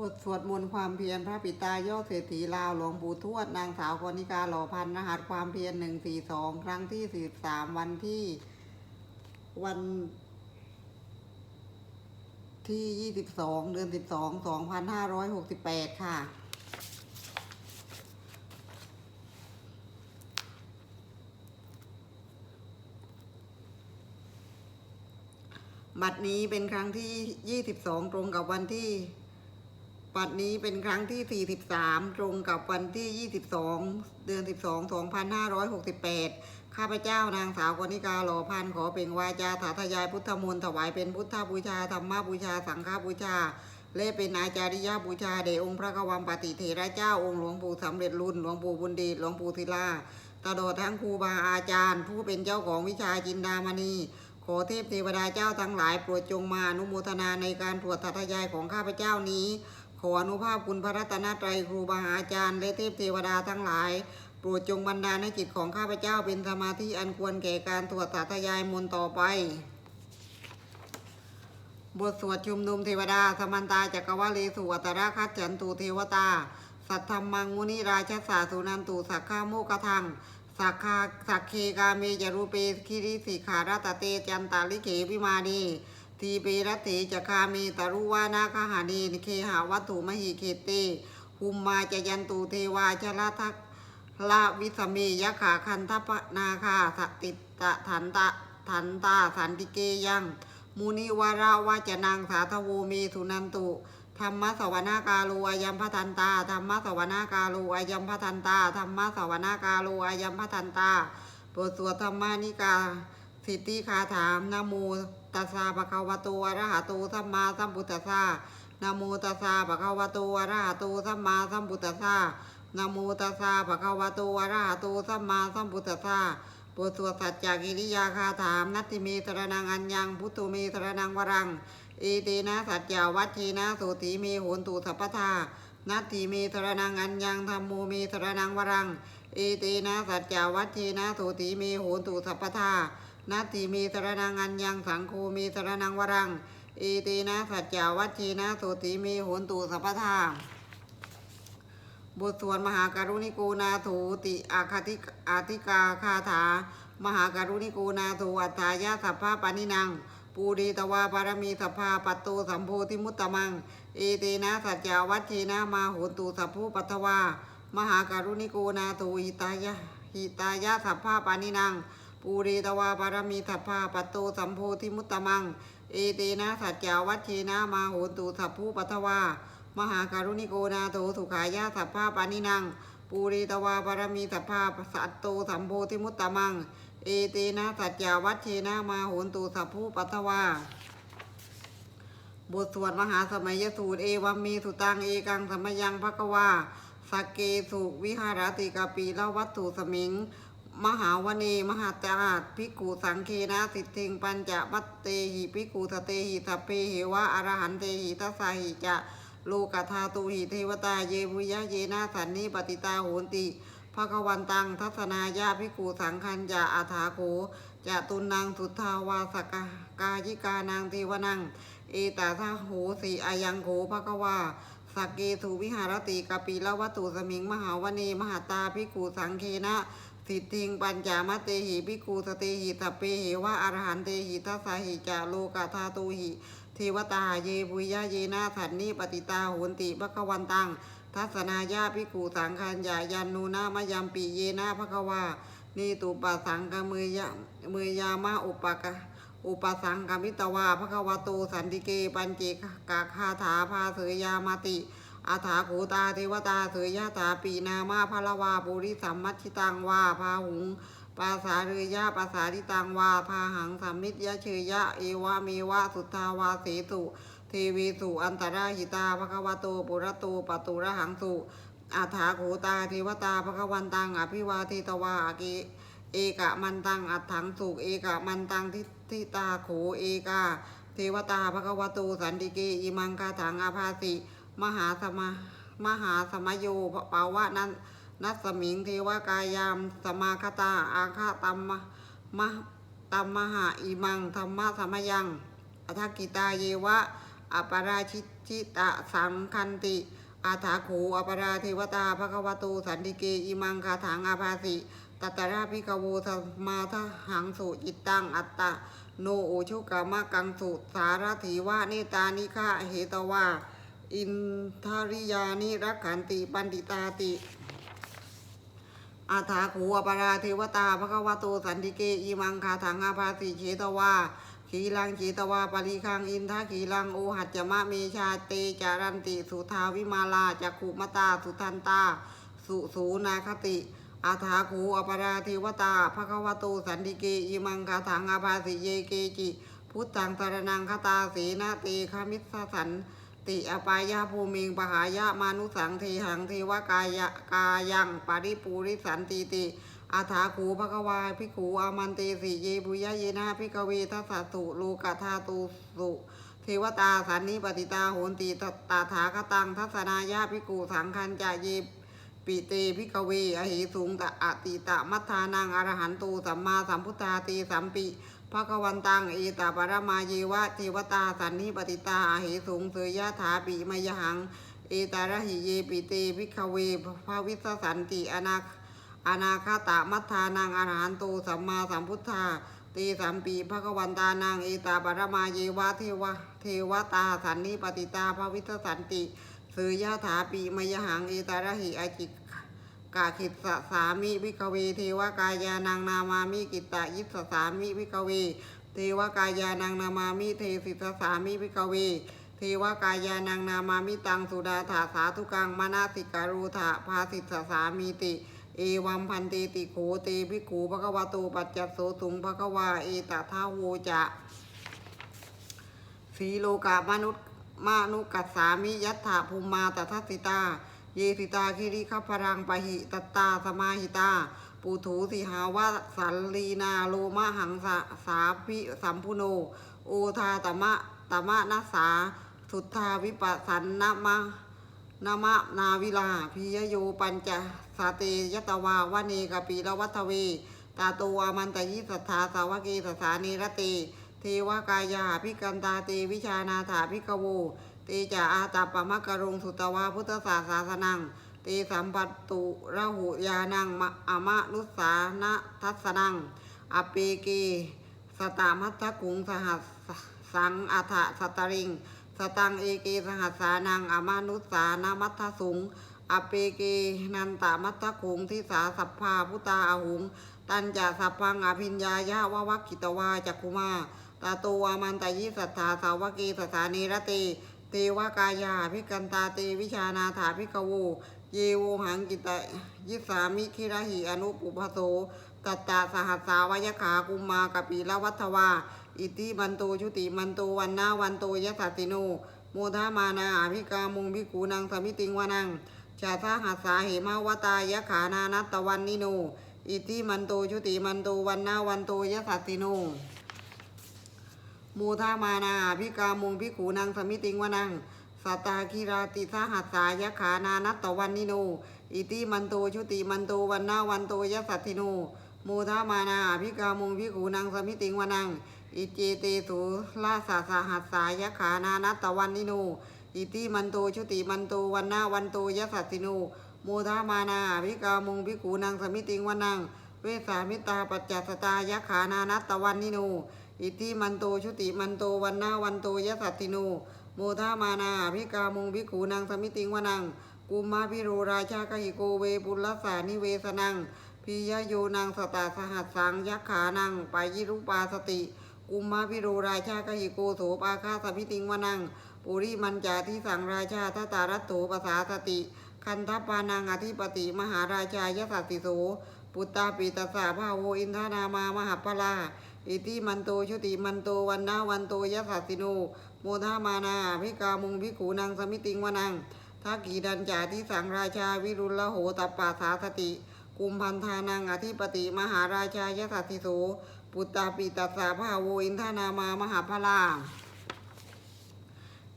บทสวดมนต์ความเพียรพระปิตายอดเศรษฐีลาวหลวงปู่ทวดนางสาวกนิกาหล่อพันธ์รหัสความเพียรหนึ่งสี่สองครั้งที่สี่สามวันที่วันที่ยี่สิบสองเดือนสิบสองสองพันห้าร้อยหกสิบแปดค่ะ บัดนี้เป็นครั้งที่22ตรงกับวันที่ บัดนี้เป็นครั้งที่ 43 ตรงกับวันที่ 22 เดือน 12 2568 ข้าพเจ้านางสาวกนิกาหล่อพันขอเป่งวาจาถาทยายพุทธมนต์ถวายเป็นพุทธบูชาธรรมบูชาสังฆบูชา และเป็นอาจาริยบูชาเดชองค์พระกวัมปฏิเถระเจ้าองค์หลวงปู่สำเร็จรุ่นหลวงปู่บุญดีหลวงปู่ศิลาตลอดทั้งครูบาอาจารย์ ผู้เป็นเจ้าของวิชาจินดามณีขอเทพเทวดาเจ้าทั้งหลายโปรดจงมาอนุโมทนาในการตรวจทัทยายของข้าพเจ้านี้ ออนุภาพคุณพระรัตนตรัยครูบาอาจารย์และเทพเทวดาทั้งหลาย โปรดจงบันดาลให้จิตของข้าพเจ้าเป็นสมาธิอันควรแก่การตรวจทัทยายมนต์ต่อไป บทสวดชุมนุมเทวดา สมันตาจักรวาเลสุวัตระคัจฉันตุเทวตา สัทธรรมังมุนิราชสาสุนันตุสักขาโมกทังสักคาสักเคกาเมจรูเปคิริสิขารัตเตจันตาลิเขวิมานี ทีเปรัตเถจคาเมตรุวานาคหานีเคหาวัตถุมหิเคเตหุมมาจยันตุเทวาชลทักลาวิสเมยขาคันทปนาคาสติตะถันตะถันตาสันติเกยัง มุนิวาราวาจนังสาธโวเมสุนันตุธรรมะสวนากาโลอายัมพัทันตาธรรมะสวนากาโลอายัมพัทันตาธรรมะสวนากาโลอายัมพัทันตาบทสวดธรรมานิกา สิทธิคาถามนโม ตัสสะภะคะวะโตอะระหะโตสัมมาสัมพุทธัสสะนะโมตัสสะภะคะวะโตอะระหะโตสัมมาสัมพุทธัสสะนะโมตัสสะภะคะวะโตอะระหะโตสัมมาสัมพุทธัสสะบทสวดสัจจกิริยาคาถามนัตติเมตระนังอัญญังพุทโธเมตรนังวรังเอเตนะสัจจาวัตถีนะโสติเมโหนตุสัพพทานัตถิเมตระนังอัญญังธรรมโมเมตรนังวรังเอเตนะสัจจาวัตถีนะโสติเมโหนตุสัพพทา นัตถิเมตรนังอัญญังสังโฆเมตรนังวรังอเตนะสัจจาวัตถีนะโสติมโหนตุสัพพทาบทสวดมหาการุณิโกนาโถติอาคติอาธิกาคาถา มหาการุณิโกนาโถอัฏฐายาสัพพะปานินังปูริตวาปารมีสัพพาปัตโตสัมโพธิมุตตะมังเอเตนะสัจจาวัชเชนะมาโหนตุสัพพุปัทวา มหาการุณิโกนาโถหิตายะหิตายาสัพพะปานินัง ปูริตวาปารมีสัพพาปัตโตสัมโพธิมุตตะมัง เอเตนะสัจจาวัชเชนะมาโหนตุสัพพุปัทวามหาการุณิโกนาโถสุขายาสัพพาปานินังปูริตวาปารมีสัพพาสัตโตสัมโพธิมุตตะมัง เอเตนะสัจจาวัชเชนะมาโหนตุสัพพุปัทวาบทสวดมหาสมัยสูตรเอวัมมีสุตังเอกังสมยังภควาสักเกสุวิหารติกาปีละวัตถุสมิง มหาวเนมหาจาตภิกุสังเคนะสิทธิงปัญจวัตเตหิภิกุสเตหิสัพเพเหวะอรหันเตหิทัสสาหิจะโลกธาตุหิเทวตาเยมุยะเยนะสันนิปติตาโหนติภควันตังทัศนายาภิกขุสังคัญจะอาถาโขจะตุนังสุทธาวาสกากายิกานางเทวนังเอตาทาโหสีอายังโขภควาสักเกสุวิหารติกปิละวัตุสมิงมหาวเนมหาตาภิกขุสังเคนะ สิทธิงปัญจามเตหิภิกขุสเตหิสัพเพหิวะอรหันเตหิทัสสหิจาโลกาธาตุหิเทวตาเยปุยยะเยนาสันนิปติตาโหนติภควันตัง ทัศนายาภิกขุสังคัญญายันนูนามยัมปีเยนาภควานีตุปสังกมือยะมือยามาอุปกะอุปสังกมิตวาภควโตสันติเกปัญเจกาคาถาภาเสยยามาติ อาถาโขตาเทวตาเสยยาตาปีนามาพลวาปุริสัมมัชิตังวาพาหุงปาสาเรยะปาสาทิตังวาพาหังสัมมิตยะเชยยะเอวาเมวะสุทธาวาเสสุเทวีสุอันตราหิตาภควโตปุระโตปตุระหังสุอาถาโขตาเทวตาภควันตังอภิวาเทตวาอาเกเอกะมันตังอัดถังสุเอกะมันตังทิทิตาโขเอกาเทวตาภควตูสันติเกอิมังคาถังอาภาสิ มหาสมามหาสมโยปาวะนันนัสมิงเทวกายาม สมาคตาอาคาตัมมะมะตัมมหาอิมังธรรมะสมยังอัทกิตาเยวะอปราชิชิตะสังคันติ อาถาโขอปราเทวตาภควโตสันติเกอิมังคาถังอาภาสิตัตราภิกโวธรรมาทหังสุจิตตังอัตตะ โนโอชุกามะกังสุสารถีวะเนตานิฆะเหตวา อินทาริยานิรักขันติปันติตาติ อาถาขูอปราเทวตาภควโตสันติเกอีมังคาถังอาภาสิเชตวาขีลังเจตวาปริคังอินทาขีลังโอหัจจมะเมชาเตจารันติ สุทาวิมาลาจักขุมตาสุทันตา สุสูนาคติ อาถาขูอปราเทวตาภควโตสันติเกอีมังคาถังอาภาสิเยเกจิ พุทธังสารนังคตาสีนาเตคามิสสสัน ติอปายาภูมิงปหายะมานุสังเทหังเทวกายะกายังปาริปูริสันติติอาถาขูภควาภิขูอามันเตสีเยบุยะเยนะภิกเวทัสสะสุโลกธาตุสุเทวตาสันนิปติตาโหนติตาถาคตังทัศนายาภิกขุสังคันจะเยปิเตภิกเวอหิสุงตะอติตะมัทธานังอรหันตุสัมมาสัมพุทธาติสัมปิ ภควันตังเอตาปรมาเยวะเทวตาสันนิปติตาอาเหสุงเสยยะถาปิมยหัง เอตาระหิเยปิเตวิคเวภาวิสสันติอนาอนาคาตามัทธานังอรหันโตสัมมาสัมพุทธาตีสัมปีภควันตานังเอตาปรมาเยวะเทวะเทวตาสันนิปติตาภาวิสสันติเสยยะถาปิมยหังเอตาระหิอจิ กาขิตสสามิวิกเวเทวกายานังนามามิกิตตยิสสามิวิกเว เทวกายานังนามามิเทสิสสามิวิกเว เทวกายานังนามามิตังสุดาถาสาธุกังมนาสิการุถาภาสิสสามิติ เอวัมพันเตติโขเตภิกขูภควโตปัจจโสสุงภควาเอตทาโวจะสีโลกามนุษย์มานุกัสสามิยัตถาภูมิมาตทัสสิตา เยสิตาคิริคัพรังปะหิตตตาสมาหิตา ปูถูสิหาวะสัลลีนาโลมะหังสาสาพิสัมพุโน โอทาตมะตมะนัสสา สุทธาวิปัสสันนะมะนามะนาวิลาพิยโยปัญจสาเตยตวาวเนกปีละวัตเว ตาโตวมันตยิสัทธาสาวกีสสานีรติเทวกายาพิกันตาเตวิชานาถาพิกโว ตีจาอาตาปมะกรุงสุตวาพุทธศาสาสนังเตสัมปัตตุระหุยานังมะอมะนุสานะทัสนังอปเกสตามัตถกุงสหัสสังอัฏฐสตริง สตังเอเกสหัสสานังอมานุสานามัทธสุงอเปเกนันตามัทธคุงทิสาสัพพาพุตาอาหุง ตันจะสัพพังอภิญญายะวะวักขิตวาจักคุมาตาโตวมันตยิสัทธาสาวกีสสานีรติ เทวกายาพิกันตาเตวิชานาถาพิกโว เยโวหังกิตะยิสามิคิระหิอนุปุพโสตัตตาสหัสสาวยขากุมมากปีละวัฏวา อิติมันโตชุติมันโตวันนาวันโตยะสัตติโน โมทามานาอภิกามุงพิกูนังสมิติงวานังชาทาหัสสาเหมาวตายะขานานัตตวันนิโน อิติมันโตชุติมันโตวันนาวันโตยะสัตติโน มูทามานาอภิกามุงพิกูนังสมิติงวานังสัตตาคิราติสหัสสายขานานัตตวันนิโน อิติมันโตชุติมันโตวันนาวันโตยะสัตติโนโมทามานาอภิกามุงพิกูนังสมิติงวานัง อิเจเตสุลาสาสาหัสสายขานานัตตวันนิโน อิติมันโตชุติมันโตวันนาวันโตยะสัตติโนโมทามานาอภิกามุงพิกูนังสมิติงวานัง เวสามิตาปัจจัสตายขานานัตตวันนิโน อิติมันโตชุติมันโตวันนาวันโตยะสัตติโนโมทามานาอภิกามุงพิกูนังสมิติงวนังกุมมาพิโรราชากหิโกเวปุลสานิเวสนังพิยโยนังสตาสหัสสังยักขานังปายิรุปาสติ กุมมาพิโรราชากหิโกโสปาคาสมิติงวนังปุริมันจาทิสังราชาทตารัตโตปสาสติ คันทัปานังอธิปติมหาราชายสัตติโส ปุตตาปิตสสาภาโวอินทนามามหาพลา อิติมันโตชุติมันโตวันนาวันโตยะสัสิโนโมทามานาภิกามุงภิขูนังสมิติงวานังทักขีดันจาทิสังราชาวิรุลโหตปาสาสติ กุมพันธานังอธิปติมหาราชายสัตติโสปุตตาปิตัสสาภาโวอินทนามามหาพลา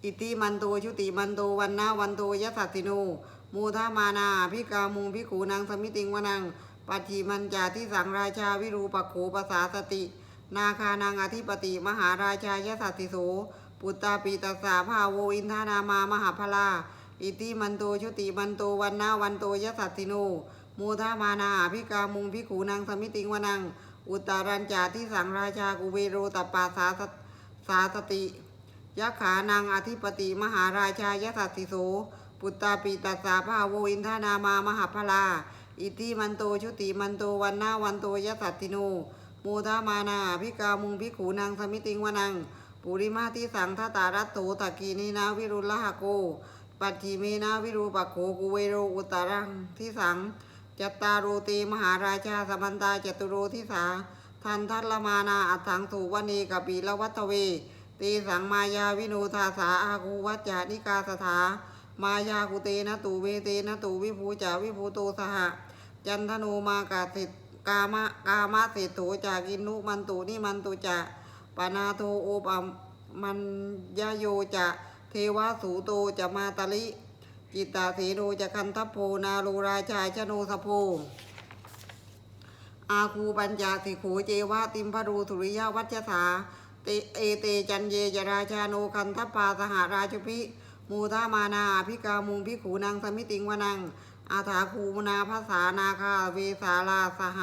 อิติมันโตชุติมันโตวันนาวันโตยะสัสิโนมูทามานาพิกามุงพิขูนางสมิติงวนังปัจฉิมันจาทิสังราชาวิรูปโขปสาสติ นาคานังอธิปติมหาราชายสัตติโสปุตตาปีตัสสาภาโวอินทานามามหาพลาอิติมันโตชุติมันโตวันนาวันโตยสัตติโนมูทามานาภิกามุงภิกขูนางสมิติงวนัง อุตารัญจาที่สังราชากุเวโรตปาสาสสาสติยะขานางอธิปติมหาราชายสัตติโสปุตตาปีตัสสาภาโวอินทานามามหาพลาอิติมันโตชุติมันโตวันนาวันโตยสัตติโน มูทามานาภิกามุงภิขูนางสมิติงวนัง ปุริมาทิสังทตารัตโตตะกีนีนาวิรุลหะโก ปัจจิเมนาวิรูปะโขกุเวโรอุตตรังทิสังจัตตารูตีมหาราชาสมันตาจตุโรทิสา ทันทัตละมานาอัตถังสุวณีกปีละวัตเว ตีสังมายาวินูทาสาอาคูวัจจานิกาสถามายากุเตนะตูเวเตนะตูวิภูจาวิภูโตสห จันทโนมากาสิท กามะกามะเศรษโถจากินุมันตุนิมันตุจะปนาโทโอปมันยโยจะเทวสูโตจะมาตลิจิตตาเสโนจะคันทัพโพนาโลราชาชโนสโพอาคูปัญญาสิโขเจวะติมพรูสุริยวัชสาเตเอเตจันเยจราชาโนคันทัปปาสหราชุพิมูทามานาอภิกามุงพิขูนางสมิติงวนัง อาถาคูมนาภาษานาคาเวสาลาสห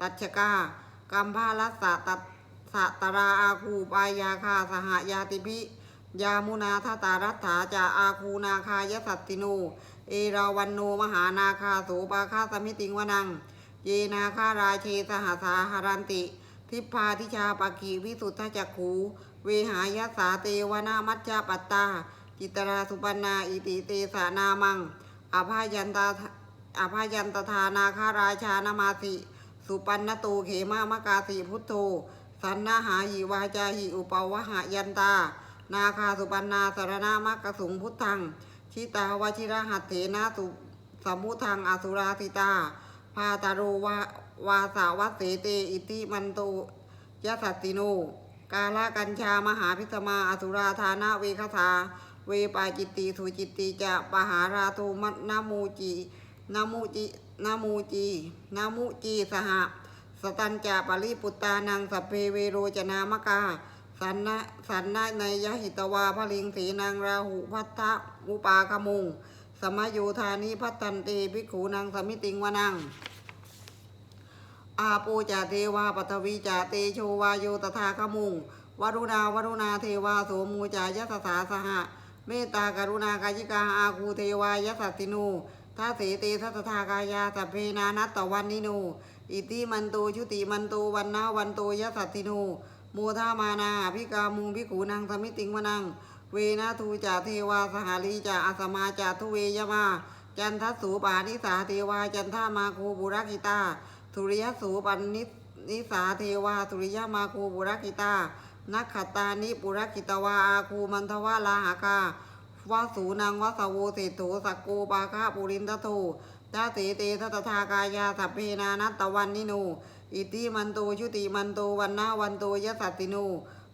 ตัชกากัมพาลัสสะตัสะตราอาคูปายาคาสหยาติพิยามุนาทตารัตถาจาอาคูนาคายสัตติโน เอราวันโนมหานาคาโสปาคาสมิติงวนัง เยนาคาราเชสหสาหารันติ ทิพพาทิชาปากีวิสุทธจักขูเวหายสาเตวนามัจจาปัตตา จิตราสุปันนาอิติเตสานามัง อภายันตาอภายันตทานาคาราชานามาสิ สุปันนโตเขมามกาสีพุทโธสันนาหาหิวาจาหิอุปวหายันตา นาคาสุปันนาสารนามักสุงพุทธัง ชิตาวชิระหัตเถนาสุสมุทังอสุราสิตา พาตาโรวาวาสาวัสเสเตอิติมันโตยสัตติโน กาลกัญชามหาพิสมาอสุราธานาเวคสา เวปาจิตติสุจิตติจะปหาราโทมัตนามูจีนามูจินามูจีนามุจีสหสตันจะปริปุตตานังสัพเพเวโรจนามกาสันนะสันนะในยหิตวาพลิงสีนางราหุพัทธอุปาคมุง สมโยธานิพัตตันเตภิกขูนางสมิติงวนัง อาปูจาเทวาปัทวีจาเตโชวาโยตถาคมุงวรุณาวรุณาเทวาโสมูจายสสาสหะ เมตตากรุณากายิกาอาคูเทวายสัตตินูทัเสเตทัสทากายาสัพเพนานัตตวันนิโนอิติมันโตชุติมันโตวันนาวันโตยสัตติโนโมทามานาภิกามุงภิขูนางสมิติงวนัง เวนะทูจาเทวาสหาลีจาอาสมาจาทุเวยมา จันทสูปานิสาเทวาจันทามาโคบุรักิตา สุริยสูปันนิสาเทวาสุริยมาโคบุรักิตา นักขตานิปุรกิตวาอาคูมันทวาลาหากาวาสูนังวาสโวเศโถสักโกปาคาปุรินทโทจาเสเตทัตถากายาสัพเพนานัตตวันนิโน อิติมันโตชุติมันโตวันนาวันโตยสัตติโน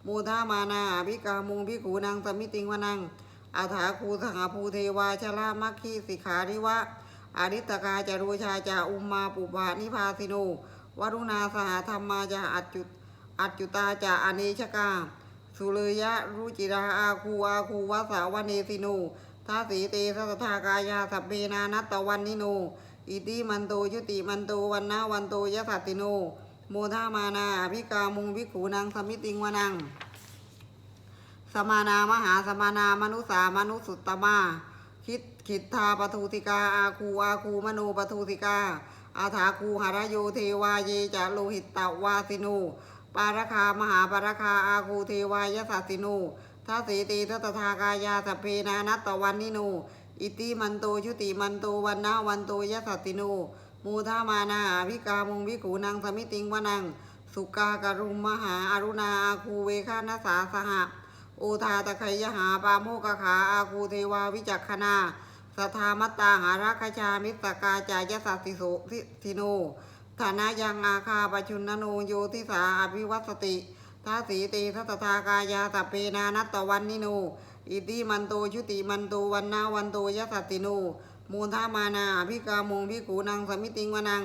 มูทามานาอภิกามุงภิกขูนางสมิติงวนังอาถาคูสหภูเทวาชลามัคคีสิขาริวะอาริตกาจารุชาจาอุมมาปุบานิพาสิโนวรุณาสหธรรมาจาอัจจุ อัจจุตาจาอเนชกา สุเลยะรุจิราอาคูอาคูวาสาวเนสิโนทัสสีเตสัสทากายาสัพเพนานัตตวันนิโน อิติมันโตยุติมันโตวันนาวันโตยะสัตติโน โมทามานาอภิกามุงวิขูนางสมิติงวนัง สมานามหาสมานามนุสามนุสุตตมาคิดขิดทาปทุติกาอาคูอาคูมโนปทุติกาอาถาคูหารโยเทวาเยจะโลหิตตวาสิโน ปารคามหาปารคาอาคูเทวายสัสสิโนทัสีตีทัตถากายาสัพเพนานัตตวันนิโนอิติมันโตชุติมันโตวันนาวันโตยสัติโนมูทามานาอภิกามุงวิขูนางสมิติงวนัง สุกากรุมมหาอารุณาอาคูเวคานาสาสหะโอทาตะไคยหาปาโมกขาอาคูเทวาวิจักขณาสทามัตตาหาราคชามิสกาจายสัสสิโสทิโน ฐานะยังอาคาปชุนนโนโยทิสาอภิวัสติทัสสีตีทัตถากายาสัพเพนานัตตวันนิโนอิติมันโตชุติมันโตวันนาวันโตยสัตติโนมูลทามานาอภิกามุงพิกูนังสมิติงวนัง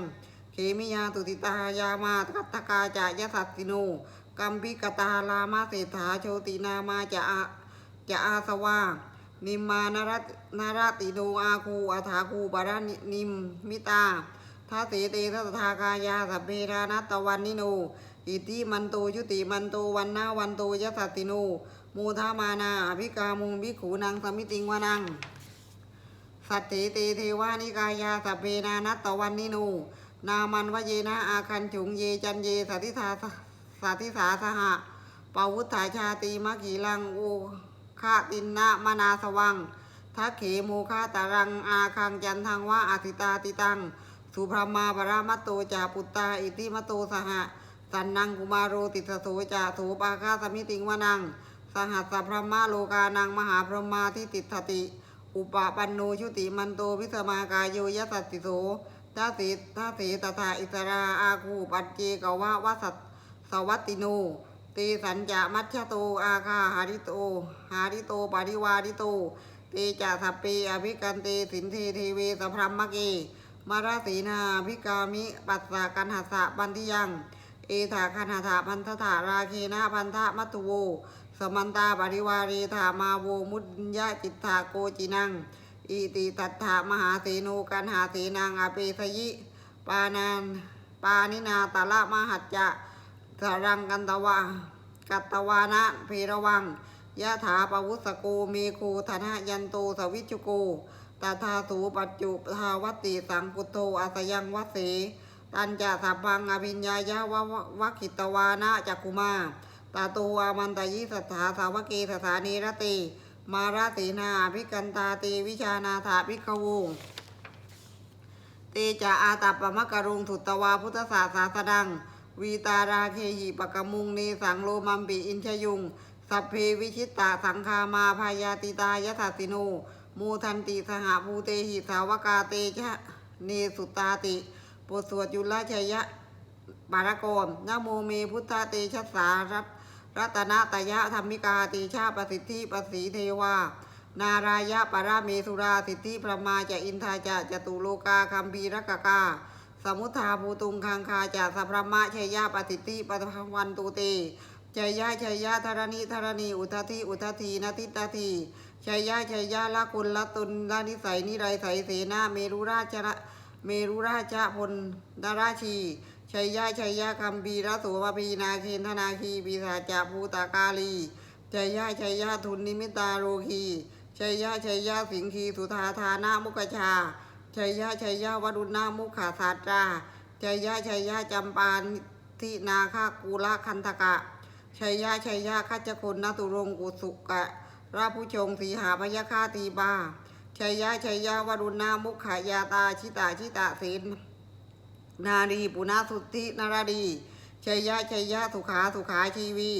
เขมิยาตุติตายามาตัตตกาจายสัตติโนกัมพิกตาลามาเศรษฐาโชตินามาจะอะจะอาสวานิมมานรนารติโนอาคูอาถาคูปารานินิมมิตา ทัสเสเตทัสทากายาสัพเพรานัตตวันนิโนอิติมันโตยุติมันโตวันนาวันโตยะสัตติโนมูทามานาอภิกามุงภิกขูนังสมิติงวานัง สัตเถเตเทวานิกายาสัพเพนานัตตวันนิโนนามันวเยนะอาคันฉุงเยจันเยสัติธาสัติสาสหะปาวุฒาชาติมะกีลังโอคาตินนะมนาสวังทักเขโมคาตารังอาคังจันทังวะอาทิตาติตัง สุพรมาปรามัตโตจาปุตตาอิติมโตสหะสันนังกุมารโรติสโสจาโสปาคาสมิติงวนัง สหัสสพรมาโลกานังมหาพรหมาทิติทติ อุปปันโนชุติมันโตพิสมากายโยยสัตติโสทาสีทาสีตถาอิสราอาคูปัจเจกวะวสัตสวัตติโนตีสัญจะมัชโตอาคาหาริโต หาริโตปาริวาริโตเตจะสัพเปอภิกันเตสินเทเทเวสพรหมเก มาราสีนาภิกามิปัสสะกันหัสสะปันทิยัง เอถาคันหถาพันธถาราเคนะพันธะมัตุโว สมันตาปริวารีธามาโวมุญญาจิตถาโกจินัง อิติตัตถามหาเสโนกันหาเสนางอาเปสยิ ปานานปานินาตาละมหัจจะสรังกันตวะกัตตวานะเพระวังยะถาปวุสโกเมโคธนะยันโตสวิจุโก ตาทาสูปัจจุทาวัติสังพุทโธอาสยังวัสเสตันจะสัพพังอภิญญายะวะวะขิตวานะจักคุมาตาโตวามันตยิสถาสาวเกสถานีรติ มาราตินาภิกันตาเตวิชานาถาภิกขวูเตจะอาตัปปมะกรุงสุตตวาพุทธศาสาสดัง วีตาราเคหิปกมุงเนสังโลมัมปิอินชยุง สัพเพวิชิตตาสังคามาพายาติตายทัสสิโน มูทันติสหภูเตหิสาวกาเตชะเนสุตาติปสวดจุลชัยะปารากรนโมเมพุทธเตชะสารัตรัตนตยะธรรมิกาติชาประสิทธิประสีเทวานารายะปราเมสุราสิทธิพระมาจะอินทาจะจตุโลกาคัมภีรกกา สมุทธาภูตุงคังคาจะสัพพมะชัยยะปฏิติปะทังวันตุเตชัยยะชัยยะธรณีธรณีอุทธีอุทธีนทิตที ชัยยะชัยยะละกุลละตุนละนิสัยนิไรใสเสนาเมรุราชะเมรุราชพลดาราชีชัยยะชัยยะคัมภีรโสภพีนาเคนธนาคีปีศาจาภูตากาลีชัยยะชัยยะทุนนิมิตาโรคีชัยยะชัยยะสิงคีสุธาธานามุกชาชัยยะชัยยะวรุณามุขาสาตราชัยยะชัยยะจำปาทินาคากูละคันธกะชัยยะชัยยะคัจจคนนตุรงกุสุกะ ราผู้ชงสีหาพยาคาตีบาชัยยะชัยยะวรุณามุขายาตาชิตาชิตาเสนนารีปุณาสุทธินาราดีชัยยะชัยยะสุขาสุขาชีวี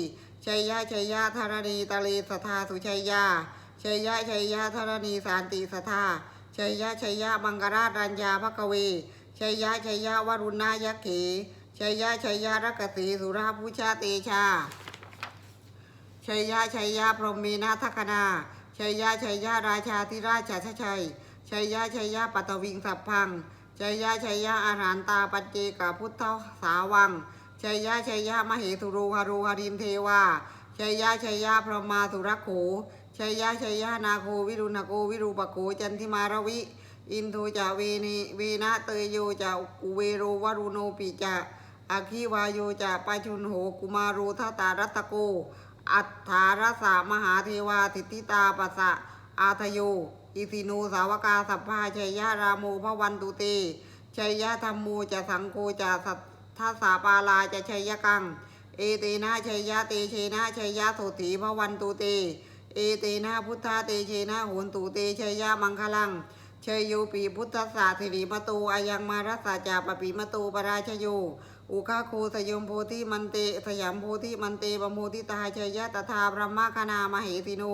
ชัยยะชัยยะธารณีตะเลสทาสุชัยยาชัยยะชัยยะธารณีสานติสทาชัยยะชัยยะมังกราชัญญาภกเวชัยยะชัยยะวรุณายะเขชัยยะชัยยะรักสีสุราภูชาเตชา ชัยยะชัยยะพรหมีนาทัคนาชัยยะชัยยะราชาธิราชชชัยชัยยะชัยยะปัตวิงสัพพังชัยยะชัยยะอาหารตาปัจเจกพุทธสาวังชัยยะชัยยะมเหสุรูหารูหารินเทวาชัยยะชัยยะพระมาสุรโขชัยยะชัยยะนาโควิรุณโกวิรูปโกจันทิมารวิอินโทจาเวนิเวนะเตยโยจาอุเวโรวรุโนปิจาอาคิวายโยจาปาชุนโหกุมารูทตารัตตโก อัฏฐารสามหาเทวาติติตาปัสสะอาทโยอิสินูสาวกาสัพพาชัยยะราโมพระวันตุเตชัยยะธรรมโมจะสังโฆจะสัทธาสาปาลาจะชัยยะกัง เอเตนะชัยยะเตเชนะชัยยะโสถีพระวันตุเต เอเตนะพุทธาเตเชนะโหนตุเตชัยยะมังคลังชัยโยปีพุทธศาสิริมตูอายังมารัสสาจาปปิมตูปราชโย อุคาโคสยมโพธิมันเตสยามโพธิมันเตปโมทิตาชัยยะตถาพระมคณามเหติโน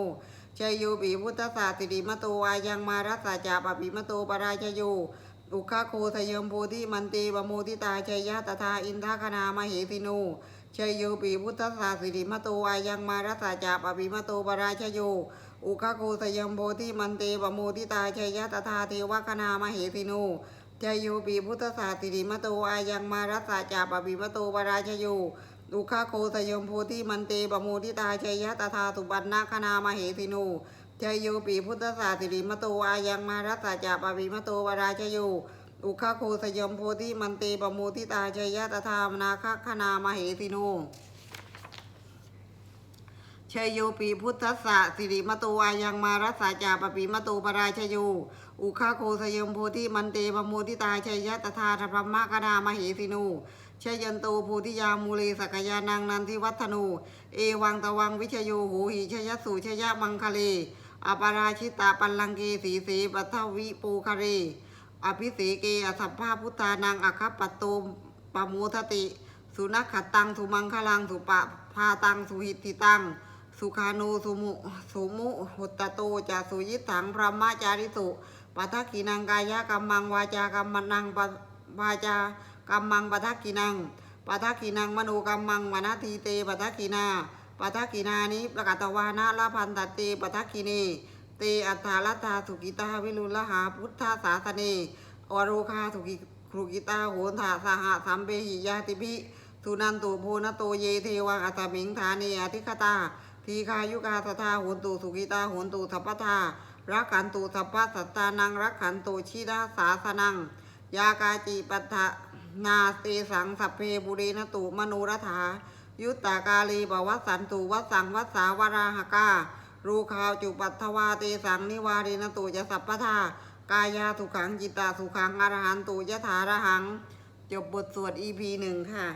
ชัยโยปีพุทธศาสิริมตูอายังมารัสสาจาปปิมตูปราชโยอุคาโคสยมโพธิมันเตปโมทิตาชัยยะตถาอินทคณามเหติโนชัยโยปีพุทธศาสิริมตูอายังมารัสสาจาปปิมตูปราชโยอุคาโคสยมโพธิมันเตปโมทิตาชัยยะตถาเทวคณามเหติโน จโยปีพุทธศาสติริมโตอายังมารัสสาจาปปิมโตปราชโยดุขโคสยมโพธิมันเตปะโมทิตาชัยยะตถาตุบันนาคณามเหสินชัยโยปีพุทธศาสิริมโตอายังมารัสสะจาปวิมโตวราชโยอุคโคสยมโพธิมันเตปะโมทิตาชัยยะตถามนาคคณามเหสิโนชัยโยปีพุทธะสิริมโตอายังมารัสสาจาปปีมโตปราชโย อุคาโคสยมโพธิมันเตปโมทิตาชัยยะตถาธรรมะกนามเหสินูชยันโตโพธิยามูเลสกยานังนันทิวัฒนู เอวังตะวังวิชโยโหหิชยสุชยมังคะเลอปาราชิตาปัลลังเกสีเสปัทวิปูคะเร อภิเสเกอสัพพาพุทธานังอคัปปตโตปะโมทติ สุนัขขตังสุมังคลังสุปะพาตังสุหิตติตัง สุขานูสุมุสุมุหุตตโตจะสุยิถังพระมจาริสุ ปัทกินังกายกัมมังวาจากัมมนังปะวาจากัมมังปัทกินังปัทกินังมโนกัมมังวนาทีเตปัทกินาปัทกินานิประกาตวานาลพันตเตปัทกิเนเตอัฏฐาลัตาสุกิตาวิรุลหาพุทธาสาสเนอโรคาสุกิครุกิตาโหนถาสหสัมเปหิยาติภิทุนันตุโพนโตเยเทวังอัตมิงฐาเนอธิคตาทีคายุกาสทาโหนตุสุกิตาโหนตุสัพพทา รักขันตุสัพพะสัตตานังรักขันตุชิดาสาสนัง ยากาจิปัฏฐนาเตสังสัพเพบุเรนตุมโนรถา ยุตตากาลีปวัสสันตุวัสสังวัสสาวราหการูขาวจุปัตถวาเตสังนิวารินตุจะสัพพทากายาสุขังจิตตาสุขังอรหันตุยะถารหัง จบบทสวด EP หนึ่งค่ะ